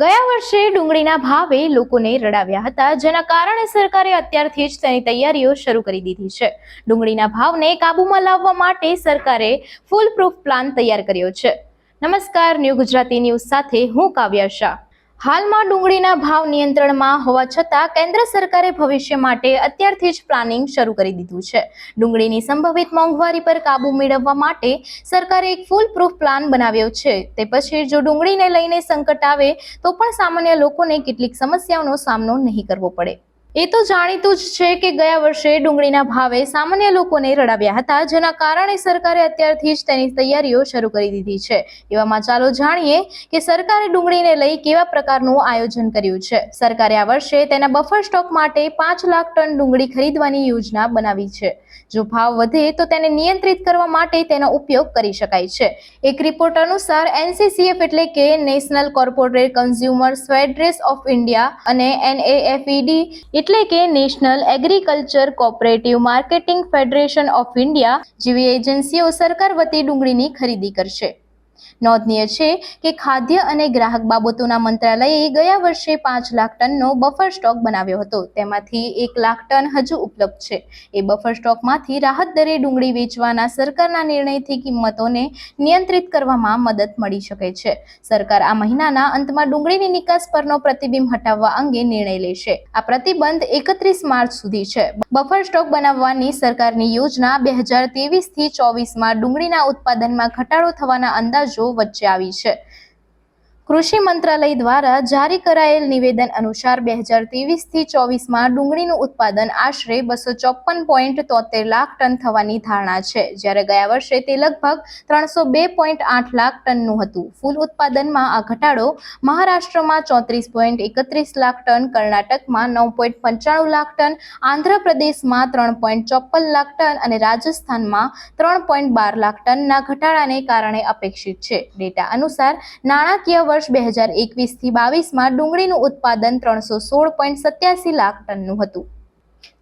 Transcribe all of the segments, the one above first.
ગયા વર્ષે ડુંગળીના ભાવે લોકોને રડાવ્યા હતા, જેના કારણે સરકારે અત્યારથી જ તેની તૈયારીઓ શરૂ કરી દીધી છે. ડુંગળીના ભાવને કાબૂમાં લાવવા માટે સરકારે ફૂલ પ્રૂફ પ્લાન તૈયાર કર્યો છે. નમસ્કાર, ન્યૂ ગુજરાતી ન્યૂઝ સાથે હું કાવ્યા શાહ. હાલમાં ડુંગળીના ભાવ નિયંત્રણમાં હોવા છતાં કેન્દ્ર સરકારે ભવિષ્ય માટે અત્યારથી જ પ્લાનિંગ શરૂ કરી દીધું છે. ડુંગળીની સંભવિત મોંઘવારી પર કાબૂ મેળવવા માટે સરકારે એક ફૂલ પ્રૂફ પ્લાન બનાવ્યો છે. તે પછી જો ડુંગળીને લઈને સંકટ આવે, તો પણ સામાન્ય લોકોને કેટલીક સમસ્યાઓનો સામનો નહીં કરવો પડે. એ તો જાણીતું જ છે કે ગયા વર્ષે ડુંગળીના ભાવે સામાન્ય લોકોને રડાવ્યા હતા, જેના કારણે સરકારે અત્યારથી જ તેની તૈયારીઓ શરૂ કરી દીધી છે. એવામાં ચાલો જાણીએ કે સરકારે ડુંગળીને લઈ કેવા પ્રકારનું આયોજન કર્યું છે. સરકારે આ વર્ષે તેના બફર સ્ટોક માટે પાંચ લાખ ટન ડુંગળી ખરીદવાની યોજના બનાવી છે. જો ભાવ વધે તો તેને નિયંત્રિત કરવા માટે તેનો ઉપયોગ કરી શકાય છે. એક રિપોર્ટ અનુસાર એનસીસીએફ એટલે કે national corporate consumer federation of India અને એનએએફઈડી એટલે કે national agriculture cooperative marketing federation of India જેવી એજન્સીઓ સરકાર વતી ડુંગળીની ખરીદી કરશે. નોંધનીય છે કે ખાદ્ય અને ગ્રાહક બાબતોના મંત્રાલયે ગયા વર્ષે પાંચ લાખ ટનનો બફર સ્ટોક બનાવ્યો હતો. તેમાંથી એક લાખ ટન હજુ ઉપલબ્ધ છે. એ બફર સ્ટોકમાંથી રાહત દરે ડુંગળી વેચવાના સરકારના નિર્ણયથી કિંમતોને નિયંત્રિત કરવામાં મદદ મળી શકે છે. સરકાર આ મહિનાના અંતમાં ડુંગળીની નિકાસ પરનો પ્રતિબિંબ હટાવવા અંગે નિર્ણય લેશે. આ પ્રતિબંધ એકત્રીસ માર્ચ સુધી છે. બફર સ્ટોક બનાવવાની સરકારની યોજના બે હજાર ત્રેવીસથી ચોવીસમાં ડુંગળીના ઉત્પાદનમાં ઘટાડો થવાના અંદાજો વચ્ચે આવી છે. કૃષિ મંત્રાલય દ્વારા જારી કરાયેલ નિવેદન અનુસાર બે હજાર ત્રેવીસથી ચોવીસમાં ડુંગળીનું ઉત્પાદન આશરે બસો ચોપન પોઈન્ટ તોતેર લાખ ટન થવાની ધારણા છે. જ્યારે ગયા વર્ષે તે લગભગ ત્રણસો બે પોઈન્ટ આઠ લાખ ટનનું હતું. ફૂલ ઉત્પાદનમાં આ ઘટાડો મહારાષ્ટ્રમાં ચોત્રીસ પોઈન્ટ એકત્રીસ લાખ ટન, કર્ણાટકમાં નવ પોઈન્ટ પંચાણું લાખ ટન, આંધ્રપ્રદેશમાં ત્રણ પોઈન્ટ ચોપન લાખ ટન અને રાજસ્થાનમાં ત્રણ પોઈન્ટ બાર લાખ ટનના ઘટાડાને કારણે અપેક્ષિત છે. ડેટા અનુસાર નાણાકીય વર્ષ બે હજાર એકવીસથી બાવીસમાં ડુંગળીનું ઉત્પાદન ત્રણસો સોળ પોઈન્ટ સત્યાસી લાખ ટનનું હતું.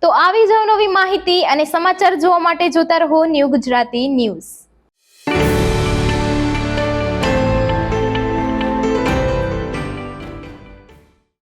તો આવી જ નવી માહિતી અને સમાચાર જોવા માટે જોતા રહો ન્યૂ ગુજરાતી ન્યૂઝ.